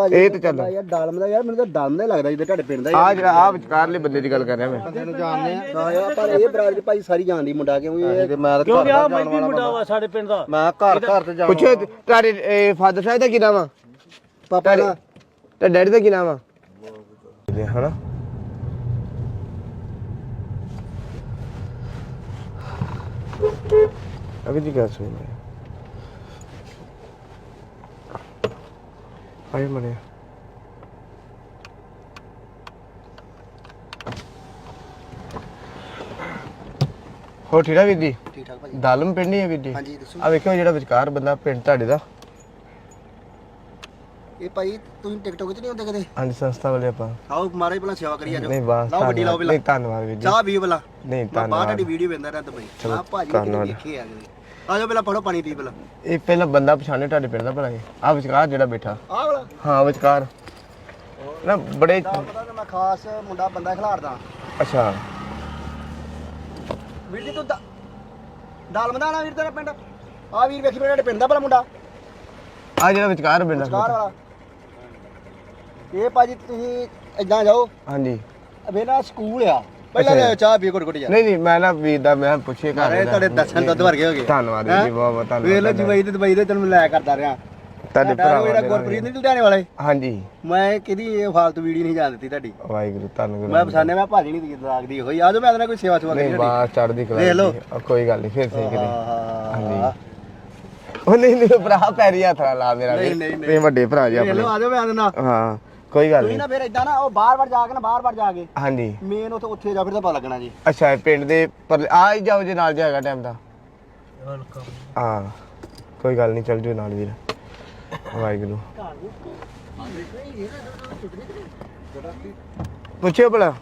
ਭਾਜੀ ਇਹ ਤੇ ਚੱਲ। ਯਾਰ ਡਾਲਮ ਦਾ ਯਾਰ ਮੈਨੂੰ ਤਾਂ ਡਾਲਮ ਦਾ ਹੀ ਲੱਗਦਾ ਜਿੱਦਾਂ ਤੁਹਾਡੇ ਪਿੰਡ ਦਾ ਆ। ਜਿਹੜਾ ਆ ਵਿਚਕਾਰਲੇ ਬੰਦੇ ਦੀ ਗੱਲ ਕਰ ਰਿਹਾ ਮੈਂ। ਤੈਨੂੰ ਜਾਣਦੇ ਆ। ਹਾਂ ਯਾਰ ਪਰ ਇਹ ਬਰਾਦਰੀ ਭਾਈ ਸਾਰੀ ਜਾਣਦੀ ਮੁੰਡਾ ਕਿਉਂ ਇਹ ਮੈਂ ਕਿਉਂ ਗਿਆ ਮੈਂ ਵੀ ਮੁੰਡਾ ਵਾ ਸਾਡੇ ਪਿੰਡ ਦਾ। ਮੈਂ ਘਰ ਘਰ ਤੇ ਜਾਣਾ ਪੁੱਛੋ ਤੁਹਾਡੇ ਫਾਦਰ ਸਾਹਿਬ ਦਾ ਕੀ ਨਾਮ ਆ? ਪਾਪਾ ਦਾ। ਤੇ ਡੈਡੀ ਦਾ ਕੀ ਨਾਮ ਆ? ਹਨਾ? ਅਗੇ ਜੀ ਗੱਲ ਸੁਣ ਆਏ ਮਨੇ ਹੋ ਠੀੜਾ ਵੀਰ ਜੀ? ਠੀਕ ਠਾਕ ਭਾਜੀ। ਦਾਲਮ ਪਿੰਡ ਹੀ ਹੈ ਵੀਰ ਜੀ? ਹਾਂਜੀ ਦੱਸੋ। ਆ ਵੇਖਿਓ ਜਿਹੜਾ ਵਿਚਕਾਰ ਬੰਦਾ ਪਿੰਡ ਤੁਹਾਡੇ ਦਾ। ਇਹ ਭਾਈ ਤੁਸੀਂ ਟਿਕਟੋਕ 'ਚ ਨਹੀਂ ਹੁੰਦੇ ਕਦੇ? ਹਾਂਜੀ ਸੰਸਥਾ ਵਾਲੇ ਆਪਾਂ। ਆਓ ਮਾਰੇ ਪਹਿਲਾਂ ਸੇਵਾ ਕਰੀ ਜਾਓ। ਨਹੀਂ ਬਸ ਲਾਓ ਵੱਡੀ ਲਾਓ ਧੰਨਵਾਦ। ਪਹਿਲਾਂ ਨਹੀਂ ਧੰਨਵਾਦ ਵੀਰ ਜੀ। ਚਾਹ ਪੀਓ ਪਹਿਲਾਂ ਨਹੀਂ ਮੈਂ ਬਾਹਰ ਧੰਨਵਾਦ। ਤੁਹਾਡੀ ਵੀਡੀਓ ਵੇਂਦਾ ਰਹਿੰਦਾ ਭਾਈ। ਆ ਭਾਜੀ ਕਿਤੇ ਧੰਨਵਾਦ। ਵੇਖੇ ਆ ਗਏ ਆ ਜਾਓ ਪਹਿਲਾਂ ਫੜੋ ਪਾਣੀ ਪੀ ਪਹਿਲਾਂ। ਇਹ ਪਹਿਲਾਂ ਬੰਦਾ ਪਛਾਣੇ ਤੁਹਾਡੇ ਪਿੰਡ ਦਾ ਭਲਾ ਇਹ। ਆ ਵਿਚਕਾਰ ਜਿਹੜਾ ਬੈਠਾ। ਆਹ ਵਾਲਾ। ਹਾਂ ਵਿਚਕਾਰ। ਨਾ ਬੜੇ ਤਾਂ ਪਤਾ ਕਿ ਮੈਂ ਖਾਸ ਮੁੰਡਾ ਬੰਦਾ ਖਿਲਾੜਦਾ ਅੱਛਾ। ਵੀਰ ਜੀ ਤੂੰ ਦਾ- ਦਾਲ ਮਦਾਨਾ ਵੀਰ ਤੇਰਾ ਪਿੰਡ? ਆ ਵੀਰ ਵੇਖੀ ਮੇਰੇ ਪਿੰਡ ਦਾ ਭਲਾ ਮੁੰਡਾ। ਆ ਜਿਹੜਾ ਵਿਚਕਾਰ ਕਾਰ ਦਾ ਵਾਲਾ। ਇਹ ਭਾਜੀ ਤੁਸੀਂ ਇਦਾਂ ਜਾਓ। ਹਾਂਜੀ। ਅਬੇ ਨਾ ਸਕੂਲ ਆ। ਪਹਿਲਾਂ। ਲੈ ਚਾਹ ਪੀ ਘੁੱਟ ਘੁੱਟ ਜਾ। ਨਹੀਂ ਨਹੀਂ ਮੈਂ ਨਾ ਵੀਰ ਦਾ ਮੈਂ ਪੁੱਛੇ ਘਰ ਅਰੇ ਦਾ। ਤੁਹਾਡੇ ਦਰਸ਼ਨ ਦੁੱਧ ਵਰਗੇ ਹੋ ਗਏ। ਧੰਨਵਾਦ ਵੀਰ ਜੀ ਬਹੁਤ ਬਹੁਤ ਧੰਨਵਾਦ ਵੇਖ ਲਓ ਦੁਬਈ ਤੇ ਦੁਬਈ ਦੇ ਤੈਨੂੰ ਲੈ ਕਰਦਾ ਰਿਹਾ। ਤੁਹਾਡੇ ਭਰਾ ਮੇਰਾ ਗੁਰਪ੍ਰੀਤ ਨਹੀਂ ਲੁਧਿਆਣੇ ਵਾਲੇ। ਹਾਂਜੀ। ਮੈਂ ਕਿਹਦੀ ਇਹ ਫਾਲਤੂ ਵੀਡੀਓ ਨਹੀਂ ਜਾਣ ਦਿੱਤੀ ਤੁਹਾਡੀ। ਵਾਹਿਗੁਰੂ ਧੰਨਵਾਦ ਮੈਂ ਪਛਾਣਿਆ ਮੈਂ ਭਾਜੀ ਨਹੀਂ ਲੱਗਦੀ ਹੋਈ। ਆਜੋ ਮੈਂ ਤਾਂ ਕੋਈ ਸੇਵਾ ਸੁਵਾ ਨਹੀਂ ਬਾਸ ਚੜਦੀ ਕਲਾ ਵੇਖ ਲਓ। ਕੋਈ ਗੱਲ ਨਹੀਂ ਫਿਰ ਸਹੀ ਕਰੇ ਹਾਂ ਉਹ ਨਹੀਂ ਨਹੀਂ ਭਰਾ ਪੈਰੀ ਹੱਥ ਲਾ ਮੇਰਾ ਨਹੀਂ। ਨਹੀਂ, ਵੱਡੇ ਭਰਾ ਜੀ ਆਪਣੇ ਲਓ ਆਜੋ ਮੈਂ ਆਦਨਾ ਹਾਂ। ਕੋਈ ਗੱਲ ਤੁਸੀਂ ਨਹੀਂ। ਨਾ ਫਿਰ ਇਦਾਂ ਨਾ ਉਹ ਬਾਰ-ਬਾਰ ਜਾ ਕੇ ਨਾ ਬਾਰ-ਬਾਰ ਜਾ ਕੇ ਹਾਂਜੀ। ਮੇਨ ਉੱਥੇ ਉੱਥੇ ਜਾ ਫਿਰ ਤਾਂ ਪਤਾ ਲੱਗਣਾ ਜੀ। ਅੱਛਾ ਇਹ ਪਿੰਡ ਦੇ ਪਰ ਆ ਹੀ ਜਾਓ ਜੇ ਨਾਲ ਜਾਏਗਾ ਟਾਈਮ ਦਾ। ਹਾਂ ਕੋਈ ਗੱਲ ਨਹੀਂ ਚੱਲ ਜਾਓ ਨਾਲ ਵੀਰ। ਵਾਹਿਗੁਰੂ। ਪੁੱਛਿਓ ਭਲਾ।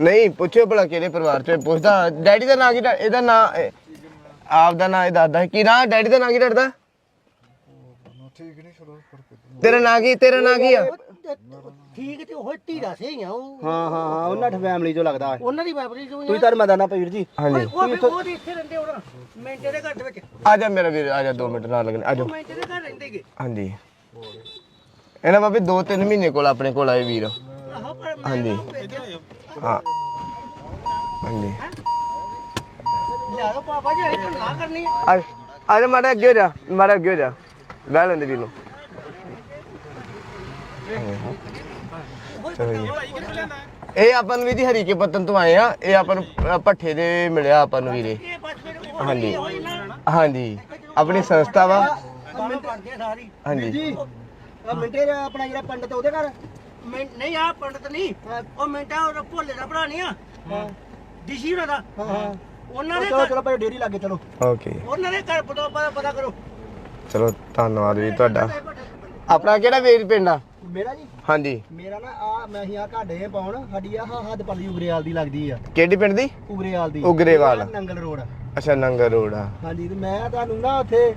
ਨਹੀਂ ਪੁੱਛਿਓ ਭਲਾ ਕਿਹੜੇ ਪਰਿਵਾਰ ਚ ਪੁੱਛਦਾ। ਡੈਡੀ ਦਾ ਨਾਂ ਕੀ ਡਾ- ਇਹਦਾ ਨਾਂ ਇਹ- ਆਪ ਦਾ ਨਾਂ ਇਹ ਦੱਸਦਾ। ਕੀ ਨਾਂ? ਡੈਡੀ ਦਾ ਨਾਂ ਕੀ ਡਰਦਾ ਤੇਰਾ ਨਾਂ ਕੀ ਤੇਰਾ ਨਾਂ ਕੀ ਆ? ਠੀਕ ਤੇ ਉਹ ਧੀਰਾ ਸੇ ਆ ਉਹ ਹਾਂ ਹਾਂ ਹਾਂ ਉਹਨਾਂ ਦੀ ਫੈਮਿਲੀ ਚੋਂ ਲੱਗਦਾ ਹੈ। ਉਹਨਾਂ ਦੀ ਫੈਮਿਲੀ ਚੋਂ ਹੀ ਤੁਸੀਂ ਤਾਂ ਮਦਾਨਾ ਪੀਰ ਜੀ। ਹਾਂਜੀ। ਉਹ ਵੀ ਉਹ ਵੀ ਇੱਥੇ ਰਹਿੰਦੇ ਹੁਣ ਮਿੰਟੇ ਦੇ ਘਰ ਦੇ ਵਿੱਚ। ਆ ਜਾ ਮੇਰਾ ਵੀਰ ਆ ਜਾ 2 ਮਿੰਟ ਨਾਲ ਲੱਗਣੇ ਆ ਜਾ ਮਿੰਟੇ ਦੇ ਘਰ ਰਹਿੰਦੇਗੇ ਹਾਂਜੀ। ਇਹਨਾਂ ਬਾਬੇ 2-3 ਮਹੀਨੇ ਕੋਲ ਆਪਣੇ ਕੋਲ ਆਏ ਵੀਰ। ਹਾਂਜੀ। ਹਾਂ। ਹਾਂਜੀ। ਲਿਆ ਦੋ ਪਾਪਾ ਜੀ ਇਹ ਨਾ ਕਰਨੀ ਹੈ ਆ। ਆ ਜਾ ਮਾੜਾ ਅੱਗੇ ਹੋ ਜਾ ਮਾੜਾ ਅੱਗੇ ਹੋ ਜਾ। ਬਹਿ ਲੈਂਦੇ ਵੀਰ ਨੂੰ। ਇਹ ਆਪਾਂ ਨੂੰ ਵੀ ਜੀ ਹਰੀਕੇ ਪੱਤਨ ਤੋਂ ਆਏ ਆ। ਇਹ ਆਪਾਂ ਨੂੰ ਭੱਠੇ ਦੇ ਮਿਲਿਆ ਆਪਾਂ ਨੂੰ ਵੀਰੇ। ਹਾਂਜੀ। ਹਾਂਜੀ। ਆਪਣੀ ਸੰਸਥਾ ਵਾ। ਹਾਂਜੀ। ਜੀ ਆ ਮਿੰਟੇ ਦਾ ਆਪਣਾ ਜਿਹੜਾ ਪੰਡਤ ਉਹਦੇ ਘਰ? ਨਹੀਂ ਆ ਪੰਡਤ ਨਹੀਂ। ਉਹ ਮਿੰਟਾ ਉਹ ਭੋਲੇ ਦਾ ਭਰਾ ਨਹੀਂ ਆ। ਦਿਸ਼ੀ ਉਹਨਾਂ ਦਾ। ਹਾਂ। ਉਹਨਾਂ ਦੇ ਚਲੋ ਘਰ ਚਲੋ ਭਾਈ ਡੇਰੀ ਲੱਗੇ ਚਲੋ। ਓਕੇ। ਉਹਨਾਂ ਦੇ ਘਰ ਪਤਾ ਪਤਾ- ਪਤਾ ਕਰੋ। ਚਲੋ ਧੰਨਵਾਦ ਜੀ ਤੁਹਾਡਾ। ਆਪਣਾ ਕਿਹੜਾ ਵੀਰ ਪਿੰਡ ਆ? ਮੇਰਾ ਜੀ? ਹਾਂਜੀ। ਮੇਰਾ ਨਾ ਆ ਮੈਂ ਹੀ ਆ ਘਾਡੇ ਪਾਉਣ ਸਾਡੀ ਆ ਹੱਦ ਪਰਲੀ ਉਗਰੇਵਾਲ ਦੀ ਲੱਗਦੀ ਆ। ਕਿਹੜੀ ਪਿੰਡ ਦੀ? ਉਗਰੇਵਾਲ ਦੀ। ਉਗਰੇਵਾਲ। ਨੰਗਲ ਰੋਡ ਅੱਛਾ ਨੰਗਰ ਰੋਡ ਆ। ਹਾਂਜੀ ਤੇ ਮੈਂ ਤੁਹਾਨੂੰ ਨਾ ਉੱਥੇ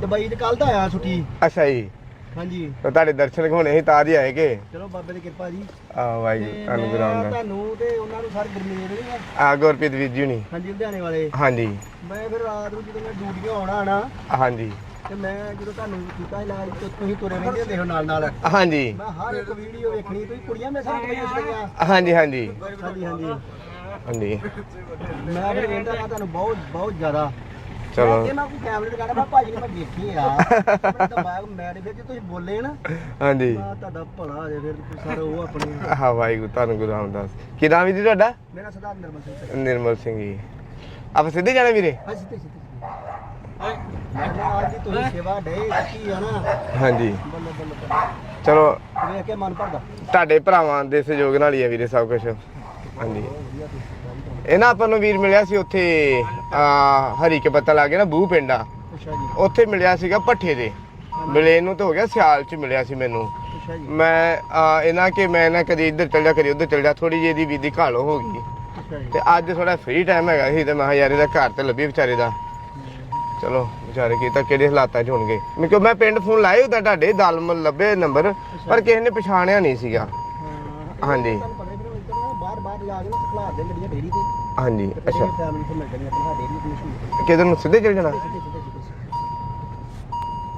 ਦੁਬਈ ਚ ਕੱਲ ਦਾ ਆਇਆ ਛੁੱਟੀ। ਅੱਛਾ ਜੀ। ਹਾਂਜੀ। ਤਾਂ ਤੁਹਾਡੇ ਦਰਸ਼ਨ ਹੋਣੇ ਸੀ ਤਾਂ ਜੀ ਆਏ ਕਿ? ਚਲੋ ਬਾਬੇ ਦੀ ਕਿਰਪਾ ਜੀ। ਆ ਵਾਹਿਗੁਰੂ ਤੇ ਤੁਹਾਨੂੰ ਮੈਂ ਗੁਰਾਮ ਤੁਹਾਨੂੰ ਤੇ ਉਹਨਾਂ ਨੂੰ ਸਾਰੇ ਗਰਮੇੜ ਨੇ। ਆ ਗੁਰਪ੍ਰੀਤ ਵੀਰ ਜੀ ਹੁਣੀ। ਹਾਂਜੀ ਲੁਧਿਆਣੇ ਵਾਲੇ। ਹਾਂਜੀ। ਮੈਂ ਫਿਰ ਰਾਤ ਨੂੰ ਜਦੋਂ ਮੈਂ ਡਿਊਟੀਆਂ ਆਉਣਾ ਆਣਾ ਹਾਂਜੀ। ਤੇ ਮੈਂ ਜਦੋਂ ਤੁਹਾਨੂੰ ਕੀਤਾ ਇਲਾਜ ਤੇ ਤੁਸੀਂ ਤੁਰੇ ਰਹਿੰਦੇ ਦੇਖੋ ਨਾਲ ਨਾਲ। ਹਾਂਜੀ। ਮੈਂ ਹਰ ਇੱਕ ਵੀਡੀਓ ਵੇਖਣੀ ਤੁਸੀਂ ਕੁੜੀਆਂ ਮੇਰੇ ਸਾਥ ਬਈ ਉਸਦੀਆਂ ਹਾਂਜੀ ਹਾਂਜੀ। ਹਾਂਜੀ ਹਾਂਜੀ। ਹਾਂਜੀ। ਮੈਂ ਫਿਰ ਵੇਖਦਾ ਤੁਹਾਨੂੰ ਬਹੁਤ ਬਹੁਤ ਜ਼ਿਆਦਾ ਚਲੋ। ਇਹ ਮੈਂ ਕੋਈ ਫੈਮਿਲੀ ਕਹਿੰਦਾ ਮੈਂ ਭਾਜੀ ਨੂੰ ਮੈਂ ਦੇਖੀ ਆ। ਆਪਣਾ ਦਿਮਾਗ ਮੈਂ ਫਿਰ ਜੇ ਤੁਸੀਂ ਬੋਲੇ ਨਾ। ਹਾਂਜੀ। ਤੁਹਾਡਾ ਭਲਾ ਹੋ ਜਾਏ ਫਿਰ ਸਰ ਉਹ ਆਪਣੀ ਹਾਂ ਵਾਹਿਗੁਰੂ ਤੁਹਾਨੂੰ ਗੁਰੂ ਰਾਮਦਾਸ। ਕੀ ਨਾਮ ਵੀਰ ਜੀ ਤੁਹਾਡਾ? ਮੇਰਾ ਸਦਾ ਨਿਰਮਲ ਸਿੰਘ ਸਰ ਨਿਰਮਲ ਸਿੰਘ ਜੀ। ਆਪਾਂ ਸਿੱਧੇ ਜਾਣਾ ਵੀਰੇ? ਹਾਂ ਸਿੱਧੇ ਸਿੱਧੇ ਮੈਂ ਕਿਹਾ ਅੱਜ ਦੀ ਤੁਸੀਂ ਸੇਵਾ ਡੇ ਕੀ ਆ ਨਾ। ਹਾਂਜੀ। ਬੱਲੇ ਬੱਲੇ ਬੱਲੇ। ਚਲੋ। ਵੇਖ ਕੇ ਮਨ ਭਰਦਾ। ਤੁਹਾਡੇ ਭਰਾਵਾਂ ਦੇ ਸਹਿਯੋਗ ਨਾਲ ਹੀ ਆ ਵੀਰੇ ਸਭ ਕੁਝ ਹਾਂਜੀ। ਨਾ ਆਪਾਂ ਨੂੰ ਵੀਰ ਮਿਲਿਆ ਸੀ ਉੱਥੇ ਆ ਹਰੀ ਕੇ ਪੱਤਾ ਲਾ ਕੇ ਨਾ ਬੂਹ ਪਿੰਡ ਆ। ਅੱਛਾ ਜੀ। ਉੱਥੇ ਮਿਲਿਆ ਸੀਗਾ ਪੱਠੇ ਦੇ। ਮਿਲੇ ਨੂੰ ਤਾਂ ਹੋ ਗਿਆ ਸਿਆਲ ਚ ਮਿਲਿਆ ਸੀ ਮੈਨੂੰ। ਅੱਛਾ ਜੀ। ਮੈਂ ਆ, ਇਹਨਾਂ ਕਿ ਮੈਂ ਨਾ ਕਦੀ ਇੱਧਰ ਚਲ ਜਾ ਕਦੀ ਉੱਧਰ ਚਲ ਜਾ ਥੋੜੀ ਜਿਹੀ ਇਹਦੀ ਵੀਦੀ ਘਾਲੋ ਹੋ ਗਈ। ਅੱਛਾ ਜੀ। ਤੇ ਅੱਜ ਥੋੜਾ ਫ੍ਰੀ ਟਾਈਮ ਹੈਗਾ ਸੀ ਤੇ ਮੈਂ ਕਿਹਾ ਯਾਰ ਇਹਦਾ ਘਰ ਤੇ ਲੱਭੀ ਵਿਚਾਰੇ ਦਾ। ਚਲੋ ਵਿਚਾਰੇ ਕੀ ਤਾਂ ਕਿਹੜੇ ਹਾਲਾਤਾਂ 'ਚ ਹੋਣਗੇ। ਮੈਂ ਕਿਹਾ ਮੈਂ ਪਿੰਡ ਫੋਨ ਲਾਏ ਉਹਦਾ ਤੁਹਾਡੇ ਦਲਮ ਲੱਭੇ ਨੰਬਰ ਪਰ ਕਿਸੇ ਨੇ ਪਛਾਣਿਆ ਨਹੀਂ ਸੀਗਾ। ਹਾਂ। ਹਾਂਜੀ। ਜਾ ਕੇ ਨਾ ਖਲਾਰ ਦੇ ਗੱਡੀਆਂ ਡੇਰੀ ਤੇ। ਹਾਂਜੀ ਅੱਛਾ। ਫੈਮਿਲੀ ਤੋਂ ਮਿਲ ਜਾਣੀ ਆਪਣੀ ਸਾਡੇ ਏਰੀਆ ਦੀ ਮਸ਼ਹੂਰ। ਕਿਧਰ ਨੂੰ ਸਿੱਧੇ ਚਲ ਜਾਣਾ?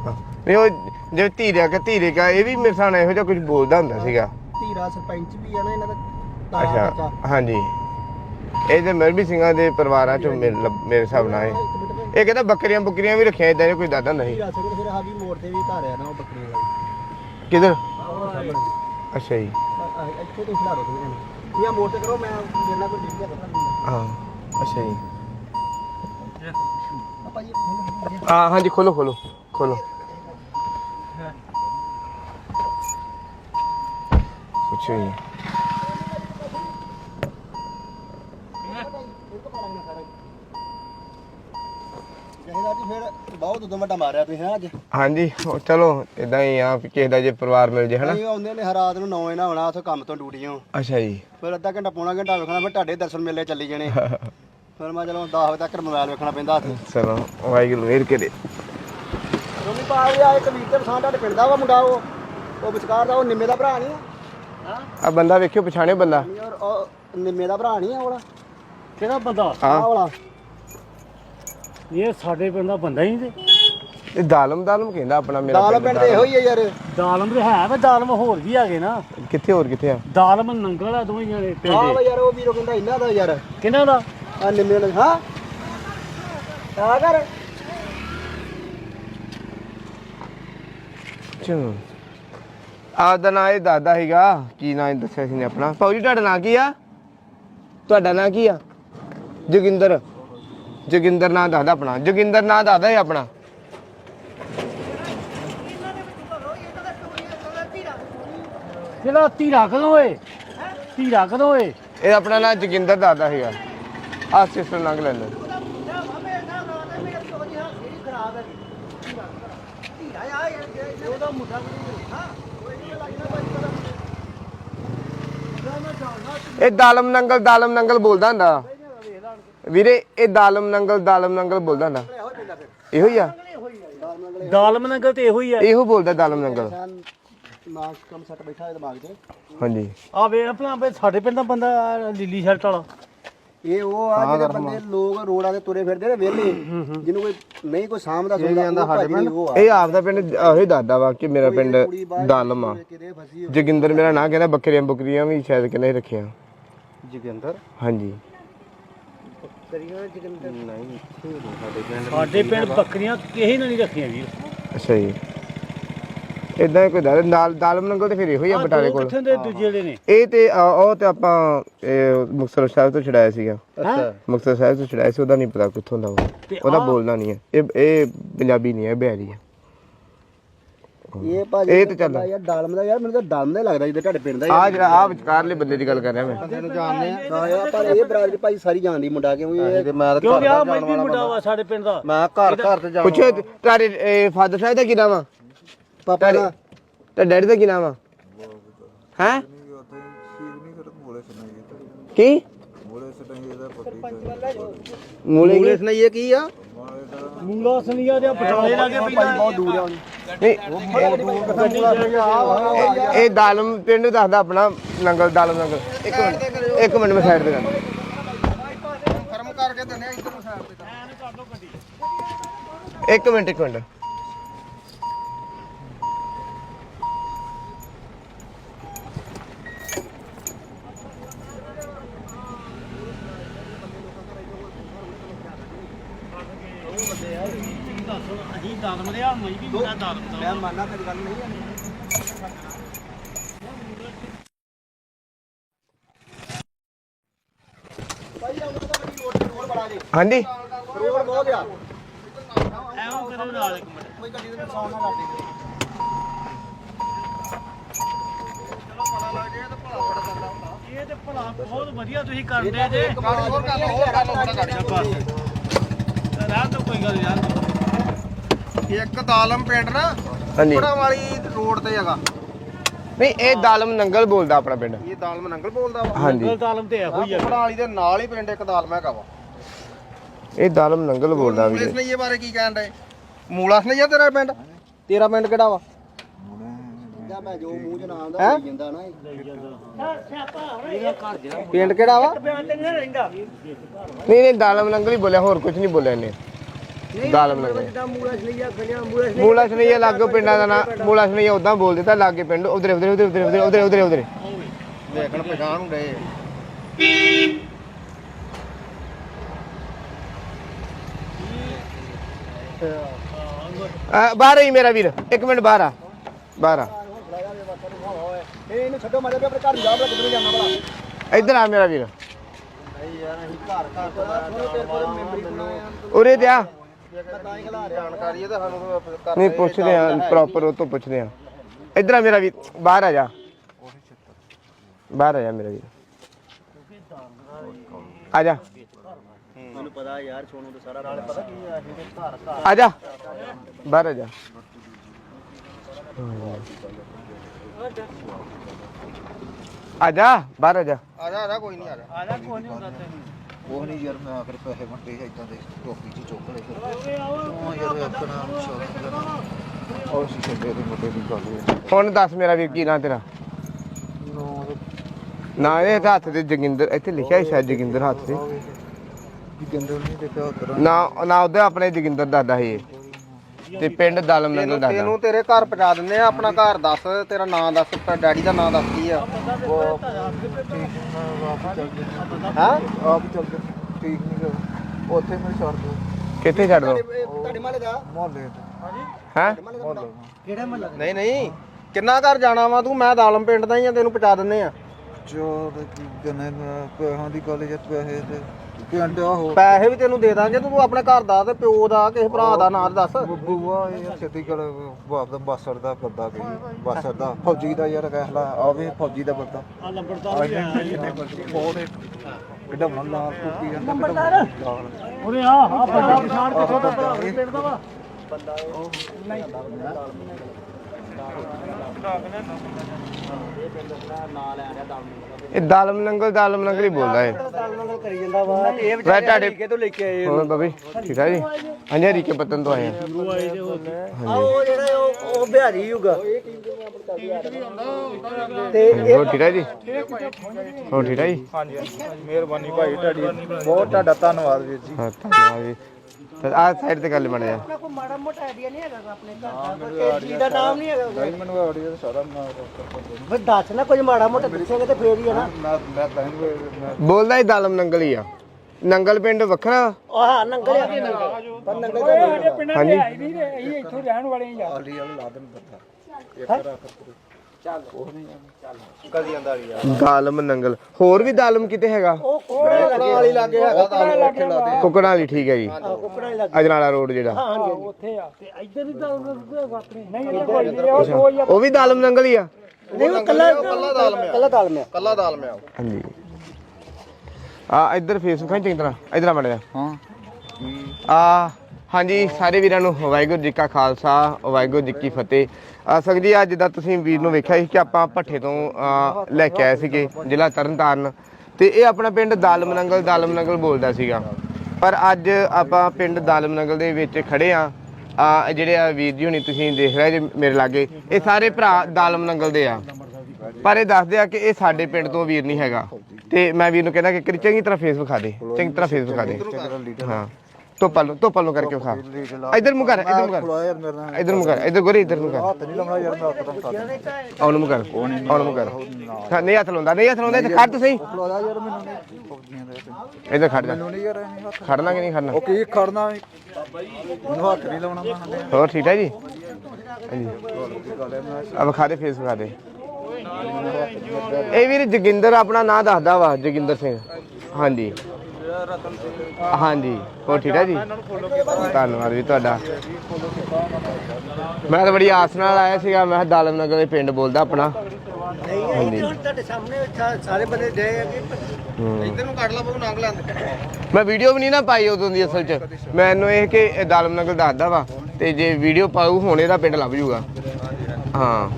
ਹਾਂ। ਨਹੀਂ ਉਹ ਜੇ ਧੀਰਿਆ ਕਿ ਧੀਰੇ ਕਾ ਇਹ ਵੀ ਮੇਰੇ ਸਾਹਮਣੇ ਇਹੋ ਜਿਹਾ ਕੁਝ ਬੋਲਦਾ ਹੁੰਦਾ ਸੀਗਾ। ਧੀਰਾ ਸਰਪੰਚ ਵੀ ਆ ਨਾ ਇਹਨਾਂ ਦਾ ਅੱਛਾ ਚਾਚਾ ਹਾਂਜੀ। ਇਹ ਤੇ ਮਰਬੀ ਸਿੰਘਾਂ ਦੇ ਪਰਿਵਾਰਾਂ ਚੋਂ ਮੇਰੇ ਲ- ਮੇਰੇ ਹਿਸਾਬ ਨਾਲ ਇਹ। ਇੱਕ ਮਿੰਟ ਮੈਂ ਇਹ ਕਹਿੰਦਾ ਬੱਕਰੀਆਂ ਬੁੱਕਰੀਆਂ ਵੀ ਰੱਖੀਆਂ ਇਦਾਂ ਕੋਈ ਦਾਦਾ ਨਹੀਂ। ਧੀਰਾ ਸਿੰਘ ਤੇ ਫਿਰ ਆ ਵੀ ਮੋੜ ਤੇ ਵੀ ਘਰ ਆ ਨਾ ਉਹ ਬੱਕਰੀਆਂ ਵਾਲੀ। ਕਿਧਰ? ਸਾਹਮਣੇ। ਅੱਛਾ ਜੀ। ਆ- ਆ- ਇੱਥੇ ਤੋਂ ਦੋ ਤੁਸੀਂ ਇਹਨੂੰ। ਇਹ ਮੋੜ ਤੇ ਕਰੋ ਮੈਂ ਮੇਰੇ ਨਾਲ ਕੋਈ ਡੀਲ ਕਰਦਾ ਹਾਂ ਅੱਛਾ ਜੀ। ਆਪਾਂ ਜੀ ਹਾਂ ਹਾਂਜੀ ਖੋਲੋ ਖੋਲੋ ਖੋਲੋ। ਪੁੱਛੋ ਜੀ। ਬਹੁਤ ਉਦੋਂ ਵੱਡਾ ਮਾਰਿਆ ਤੁਸੀਂ ਹੈਂ ਅੱਜ। ਹਾਂਜੀ ਉਹ ਚਲੋ ਇਦਾਂ ਹੀ ਆ ਵੀ ਕਿਸੇ ਦਾ ਜੇ ਪਰਿਵਾਰ ਮਿਲ ਜੇ ਹਨਾ। ਅਸੀਂ ਆਉਂਦੇ ਨੇ ਰਾਤ ਨੂੰ 9 ਵਜੇ ਨਾ ਆਉਣਾ ਉੱਥੇ ਕੰਮ ਤੋਂ ਡਿਊਟੀਆਂ ਅੱਛਾ ਜੀ। ਫਿਰ ਅੱਧਾ ਘੰਟਾ ਪੌਣਾ ਘੰਟਾ ਵੇਖਣਾ ਫਿਰ ਤੁਹਾਡੇ ਦਰਸ਼ਨ ਮੇਲੇ ਚੱਲੀ ਜਾਣੇ। ਫਿਰ ਮੈਂ ਚਲੋ 10 ਵਜੇ ਤੱਕ ਮੋਬਾਈਲ ਵੇਖਣਾ ਪੈਂਦਾ ਹੱਥ। ਚਲੋ ਵਾਹਿਗੁਰੂ ਮਿਹਰ ਕਰੇ। ਰੋਮੀ ਪਾ ਗਿਆ ਇੱਕ ਵੀਰ ਤੇ ਪਸਾਂ ਤੁਹਾਡੇ ਪਿੰਡ ਦਾ ਵਾ ਮੁੰਡਾ ਉਹ ਉਹ ਵਿਚਕਾਰ ਦਾ ਉਹ ਨਿੰਮੇ ਦਾ ਭਰਾ ਨਹੀਂ ਆ? ਆ ਬੰਦਾ ਵੇਖਿਓ ਪਛਾਣਿਓ ਬੰਦਾ। ਨਹੀਂ ਔਰ ਉਹ ਨਿੰਮੇ ਦਾ ਭਰਾ ਨਹੀਂ ਆ ਉਹਲਾ ਕਿਹੜਾ ਬੰਦਾ? ਆਹ ਹਾਂ ਵਾਲਾ। ਇਹ ਸਾਡੇ ਪਿੰਡ ਦਾ ਬੰਦਾ ਹੀ ਨਹੀਂ ਤੇ। ਇਹ ਦਾਲਮ ਦਾਲਮ ਕਹਿੰਦਾ ਆਪਣਾ ਮੇਰਾ ਦਾਲ ਪਿੰਡ ਦੇ। ਇਹੋ ਹੀ ਆ ਯਾਰ। ਦਾਲਮ ਦੇ ਹੈ ਵੇ ਦਾਲਮ ਹੋਰ ਵੀ ਹੈਗੇ ਨਾ। ਕਿੱਥੇ ਹੋਰ ਕਿੱਥੇ ਆ? ਦਾਲਮ ਨੰਗਲ ਆ ਦੋਵੇਂ ਜਣੇ ਆਹ ਪਿੰਡ ਵਾ ਦੇ ਯਾਰ ਉਹ ਵੀਰੋ ਕਹਿੰਦਾ ਇਹਨਾਂ ਦਾ ਯਾਰ। ਕਿਹਨਾਂ ਦਾ? ਆ ਨਿੰਮੇ ਦਾ ਹਾਂ। ਆ ਕਰ। ਚਲੋ। ਆਪਦਾ ਨਾਂ ਇਹ ਦਾਦਾ ਹੈਗਾ ਕੀ ਨਾਂ ਇਹ ਦੱਸਿਆ ਸੀ ਨੇ ਆਪਣਾ? ਭਾਊ ਜੀ ਤੁਹਾਡਾ ਨਾਂ ਕੀ ਆ? ਤੁਹਾਡਾ ਨਾਂ ਕੀ ਆ? ਜੋਗਿੰਦਰ। ਜੋਗਿੰਦਰ ਨਾਂ ਦਾਦਾ ਆਪਣਾ ਜੋਗਿੰਦਰ ਨਾਂ ਦਾਦਾ ਹੈ ਆਪਣਾ। ਜਿਹੜਾ ਧੀਰਾ ਕਦੋਂ ਓਏ ਧੀਰਾ ਕਦੋਂ ਓਏ ਇਹ ਆਪਣਾ ਨਾਂ ਜੋਗਿੰਦਰ ਦਾਦਾ ਹੈਗਾ ਆ ਸਿਸਟਰ ਲੰਘ ਲੈਂਦੇ ਇਹ ਦਾਲਮ ਨੰਗਲ ਦਾਲਮ ਨੰਗਲ ਬੋਲਦਾ ਹੁੰਦਾ। ਵੀਰੇ ਇਹ ਦਾਲਮ ਨੰਗਲ ਦਾਲਮ ਨੰਗਲ ਬੋਲਦਾ ਹੁੰਦਾ। ਇਹੋ ਹੀ ਆ? ਦਾਲਮ ਨੰਗਲ ਤੇ ਇਹੋ ਹੀ ਆ। ਇਹੋ ਬੋਲਦਾ ਦਾਲਮ ਨੰਗਲ। ਨਾ ਕੰਮ ਸੱਟ ਬੈਠਾ ਹੈ ਦਿਮਾਗ 'ਚ ਹਾਂਜੀ ਆ ਵੇ ਆਪਣਾ ਵੀ ਸਾਡੇ ਪਿੰਡ ਦਾ ਬੰਦਾ ਆਹ ਲੀਲੀ ਸ਼ਰਟ ਵਾਲਾ। ਇਹ ਉਹ ਆ ਜਿਹੜੇ ਬੰਦੇ ਲੋਕ ਰੋਡਾਂ ਤੇ ਤੁਰੇ ਫਿਰਦੇ ਨੇ ਵਿਹਲੇ। ਜਿਹਨੂੰ ਕੋਈ ਨਹੀਂ ਕੋਈ ਸਾਹਮਣਾ ਸੁਣਦਾ ਉਹ ਸਾਡੇ ਪਿੰਡ। ਉਹ ਆ। ਇਹ ਆਪ ਦਾ ਪਿੰਡ ਆਹੀ ਦਾਦਾ ਵਾ ਕਿ ਮੇਰਾ ਪਿੰਡ ਦਾਲਮ ਆ। ਕਿਤੇ ਫਸੀ ਜੋਗਿੰਦਰ ਮੇਰਾ ਨਾਂ ਕਹਿੰਦਾ ਬੱਕਰੀਆਂ ਬੁਕਰੀਆਂ ਵੀ ਸ਼ਾਇਦ ਕਿਨੇ ਰੱਖੀਆਂ। ਜਗਿੰਦਰ? ਹਾਂਜੀ। ਕਰੀਆਂ ਜਗਿੰਦਰ ਨਹੀਂ ਸਾਡੇ ਪਿੰਡ ਸਾਡੇ ਪਿੰਡ ਬੱਕਰੀਆਂ ਕਿਸੇ ਨੇ ਨਹੀਂ ਰੱਖੀਆਂ ਵੀਰ। ਅੱਛਾ ਜੀ। ਇਦਾਂ ਕੋਈ ਦਾਲ ਦਾਲ ਦਾਲਮ ਨੰਗਲ ਤੇ ਫਿਰ ਇਹੋ ਹੀ ਆ ਬਟਾਲੇ ਕੋਲ। ਕਿੱਥੇ ਦੇ ਦੂਜੇ ਜਿਹੜੇ ਨੇ? ਇਹ ਤੇ ਆ, ਉਹ ਤੇ ਆਪਾਂ ਇਹ ਮੁਕਤਸਰ ਸਾਹਿਬ ਤੋਂ ਛੜਾਇਆ ਸੀਗਾ। ਅੱਛਾ। ਮੁਕਤਸਰ ਸਾਹਿਬ ਤੋਂ ਛੜਾਇਆ ਸੀ ਉਹਦਾ ਨਹੀਂ ਪਤਾ ਕਿੱਥੋਂ ਦਾ ਉਹ। ਤੇ ਉਹਦਾ ਆਹ- ਬੋਲਣਾ ਨਹੀਂ ਹੈ। ਇਹ ਇਹ ਪੰਜਾਬੀ ਨਹੀਂ ਹੈ ਬਿਹਾਰੀ ਹੈ। ਇਹ ਭਾਜੀ ਇਹ ਤੇ ਚੱਲ। ਯਾਰ ਡਾਲਮ ਦਾ ਯਾਰ ਮੈਨੂੰ ਤਾਂ ਡਾਲਮ ਦਾ ਹੀ ਲੱਗਦਾ ਜਿੱਦਾਂ ਤੁਹਾਡੇ ਪਿੰਡ ਦਾ ਆ। ਜਿਹੜਾ ਆ ਵਿਚਕਾਰਲੇ ਬੰਦੇ ਦੀ ਗੱਲ ਕਰ ਰਿਹਾ ਮੈਂ। ਨੂੰ ਜਾਣਦੇ ਆ ਹਾਂ ਯਾਰ ਪਰ ਇਹ ਬਰਾਦਰੀ ਭਾਈ ਸਾਰੀ ਜਾਣਦੀ ਮੁੰਡਾ ਕਿਉਂ ਇਹ ਮੈਂ ਕਿਉਂਕਿ ਆ ਮੈਂ ਵੀ ਮੁੰਡਾ ਵਾ ਸਾਡੇ ਪਿੰਡ ਦਾ। ਮੈਂ ਘਰ ਘਰ ਤੇ ਜਾ ਪੁੱਛੋ ਤੁਹਾਡੇ ਫਾਦਰ ਸਾਹਿਬ ਦਾ ਕੀ ਨਾਮ ਆ? ਪਾਪਾ ਦਾ। ਤੇ ਡੈਡੀ ਦਾ ਕੀ ਨਾਮ ਆ? ਹੈ? ਕੀ? ਮੂਲੇ ਇਹ ਕੀ? ਆ? ਮੂਲਾ ਸਨੀਆ ਦੇ ਬਟਾਲੇ ਲਾਗੇ ਪੈਂਦਾ ਬਹੁਤ ਦੂਰ ਆ ਨਹੀਂ ਇਹ- ਇਹ ਦਾਲਮ ਪਿੰਡ ਦੱਸਦਾ ਆਪਣਾ ਨੰਗਲ ਦਾਲਮ ਨੰਗਲ। ਇੱਕ ਮਿੰਟ ਇੱਕ ਮਿੰਟ ਮੈਂ ਸਾਈਡ ਤੇ ਕਰ ਕਰਮ ਕਰਕੇ ਦਿੰਦੇ ਆ ਇੱਧਰ ਨੂੰ ਸਾਈਡ ਤੇ। ਇੱਕ ਮਿੰਟ ਇੱਕ ਮਿੰਟ ਅਸੀਂ ਦਾਲਮ ਦੇ ਆ ਮੈਂ ਵੀ ਮੁੰਡਾ ਦਾਲਮ ਦਾ ਮੈਂ ਮੰਨਣਾ ਤੇਰੀ ਗੱਲ ਨਹੀਂ ਆ ਭਾਈ ਆਉਂਦਾ ਤਾਂ ਬੜੀ ਰੋਡ ਤੇ ਰੋਡ ਬੜਾ ਜੇ ਹਾਂਜੀ। ਰੋਡ ਬਹੁਤ ਆ। ਐਵੇਂ ਕਰੋ ਨਾਲ ਇੱਕ ਮਿੰਟ। ਕੋਈ ਗੱਡੀ ਦੇ ਨੁਕਸਾਨ ਨਾ ਕਰਦੇ ਇਹ ਤੇ ਭਲਾ ਬਹੁਤ ਵਧੀਆ ਤੁਸੀਂ ਕਰਦੇ ਜੇ। ਹੋਰ ਕਰ ਲਓ ਹੋਰ ਕਰ ਰਹਿਣ ਦੋ ਕੋਈ ਗੱਲ ਯਾਰ ਇੱਕ ਦਾਲਮ ਪਿੰਡ ਨਾ ਹਾਂਜੀ। ਕੁੜਾ ਵਾਲੀ ਰੋਡ ਤੇ ਹੈਗਾ। ਨਹੀਂ ਇਹ ਦਾਲਮ ਨੰਗਲ ਬੋਲਦਾ ਆਪਣਾ ਪਿੰਡ। ਇਹ ਦਾਲਮ ਨੰਗਲ ਬੋਲਦਾ ਵਾ। ਹਾਂਜੀ। ਨੰਗਲ ਦਾਲਮ ਤੇ ਇਹੋ ਹੀ ਆ ਕੁੜਾ ਵਾਲੀ ਦੇ ਨਾਲ ਹੀ ਪਿੰਡ ਇੱਕ ਦਾਲਮ ਹੈਗਾ ਵਾ। ਇਹ ਦਾਲਮ ਨੰਗਲ ਬੋਲਦਾ ਮੂਲੇਸ ਵੀਰੇ ਨੇ ਇਹ ਬਾਰੇ ਕੀ ਕਹਿਣ ਦੇ ਮੂਲਾਸ ਨਹੀਂ ਆ ਤੇਰਾ ਪਿੰਡ? ਤੇਰਾ ਪਿੰਡ ਕਿਹੜਾ ਵਾ? ਇਦਾਂ ਮੈਂ ਜੋ ਮੂੰਹ ਚ ਨਾ ਆਉਂਦਾ ਲਈ ਜਾਂਦਾ ਨਾ ਇਹ। ਪਿੰਡ ਕਿਹੜਾ ਵਾ? ਨਹੀਂ ਨਹੀਂ ਦਾਲਮ ਨੰਗਲ ਹੀ ਬੋਲਿਆ ਹੋਰ ਕੁਝ ਨਹੀਂ ਬੋਲਿਆ ਇਹਨੇ। ਦਾਲਮ ਨੰਗਲ ਜਿੱਦਾਂ ਮੂਲਾ ਸਲੀਆ ਖੜਿਆ ਮੂਲਾ ਮੂਲਾ ਸਨਈਆ ਲਾਗੋ ਪਿੰਡਾਂ ਦਾ ਨਾਂ ਮੂਲਾ ਸਨਈਆ ਉਦਾਂ ਬੋਲ ਦਿੱਤਾ ਲਾਗੇ ਪਿੰਡ ਉਧਰੇ ਉਧਰੇ ਉਧਰੇ ਉਧਰੇ ਉਧਰੇ ਉਧਰੇ ਉਧਰੇ ਵੇਖਣ ਪਛਾਣ ਬਾਹਰ ਹੀ ਮੇਰਾ ਵੀਰ ਇੱਕ ਮਿੰਟ ਬਾਹਰ ਆ ਬਾਹਰ ਆ। ਇਹ ਇਹਨੂੰ ਛੱਡੋ ਮਾਰੇ ਵੀ ਆਪਣੇ ਘਰ ਜਾ ਬੜਾ ਕਿੱਧਰ ਜਾਣਾ ਬੜਾ ਇੱਧਰ ਆ ਮੇਰਾ ਵੀਰ। ਨਹੀਂ ਯਾਰ ਅਸੀਂ ਘਰ ਘਰ ਉਰੇ ਤੇ ਆ। ਜਾਣਕਾਰੀ ਹੈ ਤਾਂ ਸਾਨੂੰ ਘਰ ਨਹੀਂ ਪੁੱਛਦੇ ਆ ਪ੍ਰੋਪਰ ਉਹ ਤੋਂ ਪੁੱਛਦੇ ਆ। ਇੱਧਰ ਆ ਮੇਰਾ ਵੀਰ ਬਾਹਰ ਆ ਜਾ। ਬਾਹਰ ਆ ਜਾ ਮੇਰਾ ਵੀਰ ਆ ਜਾ। ਮੈਨੂੰ ਪਤਾ ਯਾਰ ਸੋਨੂੰ ਤਾਂ ਸਾਰਾ ਨਾਲ ਪਤਾ ਕੀ ਹੈ ਅਸੀਂ ਤੇ ਘਰ ਘਰ। ਆ ਜਾ। ਬਾਹਰ ਆ ਜਾ। ਆ ਜਾ ਬਾਹਰ ਆ ਜਾ। ਆ ਜਾ ਆ ਜਾ ਕੋਈ ਨਹੀਂ ਆ ਜਾ। ਆ ਜਾ ਕੋਈ ਨਹੀਂ ਹੁੰਦਾ ਤੈਨੂੰ। ਉਹ ਨਹੀਂ ਯਾਰ ਮੈਂ ਫਿਰ ਪੈਸੇ ਮੰਗੇ ਇਦਾਂ ਦੇ ਟੋਪੀ ਚ ਚੁੱਕ ਲਏ ਫਿਰ। ਉਹ ਯਾਰ ਆਪਣਾ ਸ਼ੌਕ ਕਰਨਾ ਸੀ ਛੱਡੇ ਦੇ ਮੁੰਡੇ ਦੀ ਗੱਲ? ਹੈ ਹੁਣ ਦੱਸ ਮੇਰਾ ਵੀਰ ਕੀ ਨਾਂ ਤੇਰਾ? ਨੋ ਨਾ ਇਹ ਤਾਂ ਹੱਥ ਤੇ ਜੋਗਿੰਦਰ ਇੱਥੇ ਲਿਖਿਆ ਹੈ ਸ਼ਾਇਦ ਜੋਗਿੰਦਰ ਹੱਥ ਤੇ। ਕਹਿੰਦੇ ਨਹੀਂ ਦੇਖਿਆ ਉਧਰ। ਨਾ ਨਾ ਉਹਦੇ ਆਪਣੇ ਜੋਗਿੰਦਰ ਦਾਦਾ ਸੀ ਇਹ। ਤੇ ਪਿੰਡ ਦਲਮ ਨੰਗਲ ਦਾਦਾ ਤੈਨੂੰ ਤੇਰੇ ਘਰ ਪਹੁੰਚਾ ਦਿੰਦੇ ਆ ਆਪਣਾ ਘਰ ਦੱਸ ਤੇਰਾ ਨਾਂ ਦੱਸ ਤੇ ਡੈਡੀ ਦਾ ਨਾਂ ਦੱਸ ਕੀ ਆ? ਹੀ? ਆਪ ਚੱਲ ਠੀਕ ਨਹੀਂ ਗਾ। ਉੱਥੇ ਮੈਂ ਛੱਡ ਦੋ ਕਿੱਥੇ ਛੱਡ ਦੋ? ਤੁਹਾਡੇ ਮਾਲੇ ਦਾ? ਮੁਹੱਲੇ ਹੈ? ਮੁਹੱਲੇ ਕਿਹੜਾ ਮਹੱਲਾ ਨਹੀਂ ਨਹੀਂ। ਕਿੰਨਾ ਘਰ ਜਾਣਾ ਵਾ ਤੂੰ? ਮੈਂ ਦਾਲਮ ਪਿੰਡ ਦਾ ਹੀ ਆ ਤੈਨੂੰ ਪਹੁੰਚਾ ਦਿੰਦੇ ਆ। ਜੋ ਕੀ ਕਹਿੰਦੇ ਨੇ ਪੈਸਿਆਂ ਦੀ ਗੱਲ ਜੇ ਪੈਸੇ ਤੇ ਪਿੰਡ ਆ ਹੋ ਪੈਸੇ ਵੀ ਤੈਨੂੰ ਦੇ ਦਾਂਗੇ ਤੂੰ ਆਪਣੇ ਘਰ ਦਾ ਤੇ ਪਿਓ ਦਾ ਕਿਸੇ ਭਰਾ ਦਾ ਨਾਂ ਦੱਸ। ਬੁਆ ਇਹ ਛੇਤੀ ਕਰ ਬਾਪ ਦਾ ਬਾਸੜ ਦਾ ਬੰਦਾ ਗਈ ਬਾਸੜ ਦਾ। ਫੌਜੀ ਦਾ ਯਾਰ ਕਹਿ ਲਾ ਆਵੇ ਫੌਜੀ ਦਾ ਬੰਦਾ। ਆ ਲੰਬੜਦਾਰ ਵੀ ਬਹੁਤ ਕਿੱਡਾ ਮਨ ਜਾਂਦਾ ਉਰੇ ਆ ਆ ਬੰਦਾ ਪਛਾਣ ਕਿੱਥੋਂ ਦਾ ਵੀ। ਪਿੰਡ ਦਾ ਵਾ। ਇਹ ਦਲਮ ਨੰਗਲ ਦਲਮ ਨੰਗਲ ਹੀ ਬੋਲਦਾ ਇਹ। ਦਾਲਮ ਕਰੀ ਜਾਂਦਾ ਵਾ ਤੇ ਇਹ ਵੈ ਤੁਹਾਡੇ ਕਿਤੋਂ ਲੈ ਕੇ ਆਏ ਹੋਰ ਬਾਬੀ ਠੀਕ ਆ ਜੀ? ਹਾਂਜੀ ਹਰੀਕੇ ਪਤਨ ਤੋਂ ਆਏ ਆ। ਆ ਉਹ ਜਿਹੜਾ ਉਹ ਉਹ ਬਿਹਾਰੀ ਯੁਗਾ ਤੇ ਹੋਰ ਠੀਕ ਆ ਜੀ? ਹੋਰ ਠੀਕ ਆ ਜੀ? ਹਾਂਜੀ। ਮਿਹਰਬਾਨੀ ਭਾਈ ਤੁਹਾਡੀ ਬਹੁਤ ਤੁਹਾਡਾ ਧੰਨਵਾਦ ਵੀਰ ਜੀ। ਹਾਂ ਧੰਨਵਾਦ ਜੀ। ਆ ਸਾਈਡ ਤੇ ਗੱਲ ਬਣ ਜਾ ਆਪਣਾ ਕੋਈ ਮਾੜਾ ਮੋਟਾ ਆਈਡੀਆ ਨਹੀਂ ਹੈਗਾ ਆਪਣੇ ਘਰ ਦਾ ਕੋਈ ਚੀਜ਼ ਦਾ ਨਾਮ ਨਹੀਂ ਹੈਗਾ ਭਾਈ ਮੈਨੂੰ ਆਡੀਓ ਸਾਰਾ ਮੈਂ ਫਿਰ ਦੱਸ ਨਾ ਕੁਝ ਮਾੜਾ ਮੋਟਾ ਦੱਸੇਂਗੇ ਤੇ ਫੇਰ ਹੀ ਆ ਨਾ। ਮੈਂ ਮੈਂ ਤਾਂ ਹੀ ਮੈਂ ਬੋਲਦਾ ਹੀ ਦਲਮ ਨੰਗਲ ਹੀ ਆ। ਨੰਗਲ ਪਿੰਡ ਵੱਖਰਾ? ਉਹ ਹਾਂ ਨੰਗਲ ਆ। ਪਰ ਨੰਗਲ ਦਾ ਹਾਂਜੀ। ਆਲੀ ਵਾਲਾ ਲਾ ਦੇਣ ਕਦੀ ਆ ਦਲਮ ਨੰਗਲ। ਹੋਰ ਵੀ ਦਲਮ ਕਿਤੇ ਹੈਗਾ? ਉਹ ਕੋਕੜਾ ਵਾਲੀ ਲਾਗੇ ਹੈਗਾ ਦਾਲਮ ਉੱਥੇ ਲਾ ਦੇ। ਕੁਕੜਾਂ ਵਾਲੀ ਠੀਕ ਹੈ ਜੀ। ਕੋਕੜਾ ਹੀ ਲੱਗੇ ਅਜਨਾਲਾ ਰੋਡ ਜਿਹੜਾ। ਹਾਂਜੀ ਉੱਥੇ ਆ। ਤੇ ਇੱਧਰ ਹੀ ਤਾਂ ਆਪਣੇ। ਨਹੀਂ ਇੱਧਰ ਕੋਈ ਨਹੀਂ ਉਹ ਕੋਈ ਉਹ ਵੀ ਦਲਮ ਨੰਗਲ ਹੀ ਆ? ਨਹੀਂ ਉਹ ਕੱਲਾ ਕੱਲਾ ਦਾਲਮ ਆ। ਕੱਲਾ ਦਾਲਮ ਆ। ਕੱਲਾ ਦਾਲ ਮੈਂ ਹਾਂਜੀ। ਆ ਇੱਧਰ ਫੇਸ ਵਿਖਾਈ ਚੰਗੀ ਤਰ੍ਹਾਂ। ਇੱਧਰ ਆ ਮੜਿਆ ਹਾਂ। ਆ। ਹਾਂਜੀ, ਸਾਰੇ ਵੀਰਾਂ ਨੂੰ ਵਾਹਿਗੁਰੂ ਜੀ ਕਾ ਖਾਲਸਾ, ਵਾਹਿਗੁਰੂ ਜੀ ਕੀ ਫਤਿਹ। ਆ ਜੀ, ਅੱਜ ਦਾ ਤੁਸੀਂ ਵੀਰ ਨੂੰ ਵੇਖਿਆ ਸੀ ਕਿ ਆਪਾਂ ਭੱਠੇ ਤੋਂ ਲੈ ਕੇ ਆਏ ਸੀਗੇ, ਜ਼ਿਲ੍ਹਾ ਤਰਨਤਾਰਨ। ਤੇ ਇਹ ਆਪਣਾ ਪਿੰਡ ਦਾਲਮ ਨੰਗਲ ਦਾਲਮ ਨੰਗਲ ਬੋਲਦਾ ਸੀਗਾ। ਪਰ ਅੱਜ ਆਪਾਂ ਪਿੰਡ ਦਾਲਮ ਨੰਗਲ ਦੇ ਵਿੱਚ ਖੜੇ ਆ। ਆ ਜਿਹੜੇ ਆ ਵੀਰ ਜੀ ਹੁਣੀ ਤੁਸੀਂ ਦੇਖ ਰਹੇ ਜੇ ਮੇਰੇ ਲਾਗੇ, ਇਹ ਸਾਰੇ ਭਰਾ ਦਾਲਮ ਨੰਗਲ ਦੇ ਆ। ਪਰ ਇਹ ਦੱਸਦੇ ਆ ਕਿ ਇਹ ਸਾਡੇ ਪਿੰਡ ਤੋਂ ਵੀਰ ਨਹੀਂ ਹੈਗਾ। ਤੇ ਮੈਂ ਵੀਰ ਨੂੰ ਕਹਿੰਦਾ ਕਿ ਇੱਕ ਚੰਗੀ ਤਰ੍ਹਾਂ ਫੇਸ ਵਿਖਾ ਦੇ, ਚੰਗੀ ਤਰ੍ਹਾਂ ਫੇਸ ਵਿਖਾ ਦੇ। ਹਾਂ। ਮੁਕਰ ਖੁਲਾ ਯਾਰ ਮੇਰੇ ਨਾਲ। ਇਧਰ ਮੁਕਰ ਇਧਰ ਗੋਰੀ ਇਧਰ ਮੁਕਰ। ਹੱਥ ਨਹੀਂ ਲਾਉਣਾ ਯਾਰ ਮੈਂ ਆਪਣਾ ਕਰ ਆਉਣ ਮੁਕਰ ਆਉਣ ਮੁਕਰ। ਹਾਂ, ਨਹੀਂ ਹੱਥ ਲਾਉਂਦਾ ਨਹੀਂ ਹੱਥ ਲਾਉਂਦਾ ਇੱਥੇ ਖੜ ਤੂੰ। ਸਹੀ ਇਧਰ ਖੜ ਜਾ। ਖੜਨਾ ਕਿ ਨਹੀਂ ਖੜਨਾ? ਉਹ ਕੀ ਖੜਨਾ ਮੈਨੂੰ ਹੱਥ ਨਹੀਂ ਲਾਉਣਾ ਹੋਰ ਠੀਕ ਹੈ ਜੀ? ਹਾਂਜੀ। ਆ ਵਿਖਾ ਦੇ ਫੇਸ ਵਿਖਾ ਦੇ। ਇਹ ਵੀਰ ਜੋਗਿੰਦਰ ਆਪਣਾ ਨਾਂ ਦੱਸਦਾ ਵਾ ਜੋਗਿੰਦਰ ਸਿੰਘ। ਹਾਂਜੀ। ਹਾਂਜੀ ਹੋਰ ਠੀਕ ਹੈ ਜੀ? ਧੰਨਵਾਦ ਵੀ ਤੁਹਾਡਾ। ਮੈਂ ਤਾਂ ਬੜੀ ਆਸ ਨਾਲ ਆਇਆ ਸੀਗਾ ਮੈਂ ਦਾਲਮ ਨਗਰ ਦੇ ਪਿੰਡ ਬੋਲਦਾ ਆਪਣਾ। ਨਹੀਂ ਇਹ ਤੁਹਾਡੇ ਸਾਹਮਣੇ ਸਾਰੇ ਬੰਦੇ ਦੇ ਆ ਕਿ ਇੱਧਰ ਨੂੰ ਕੱਢ ਲਾ ਬਹੁ ਨੰਗ ਲੈਂਦੇ ਮੈਂ ਵੀਡੀਓ ਵੀ ਨਹੀਂ ਨਾ ਪਾਈ ਉਦੋਂ ਦੀ ਅਸਲ 'ਚ। ਮੈਨੂੰ ਇਹ ਕਿ ਇਹ ਦਾਲਮ ਨਗਰ ਦੱਸਦਾ ਵਾ ਤੇ ਜੇ ਵੀਡੀਓ ਪਾਉ ਹੁਣ ਇਹਦਾ ਪਿੰਡ ਲੱਭ ਜੂਗਾ। ਹਾਂ।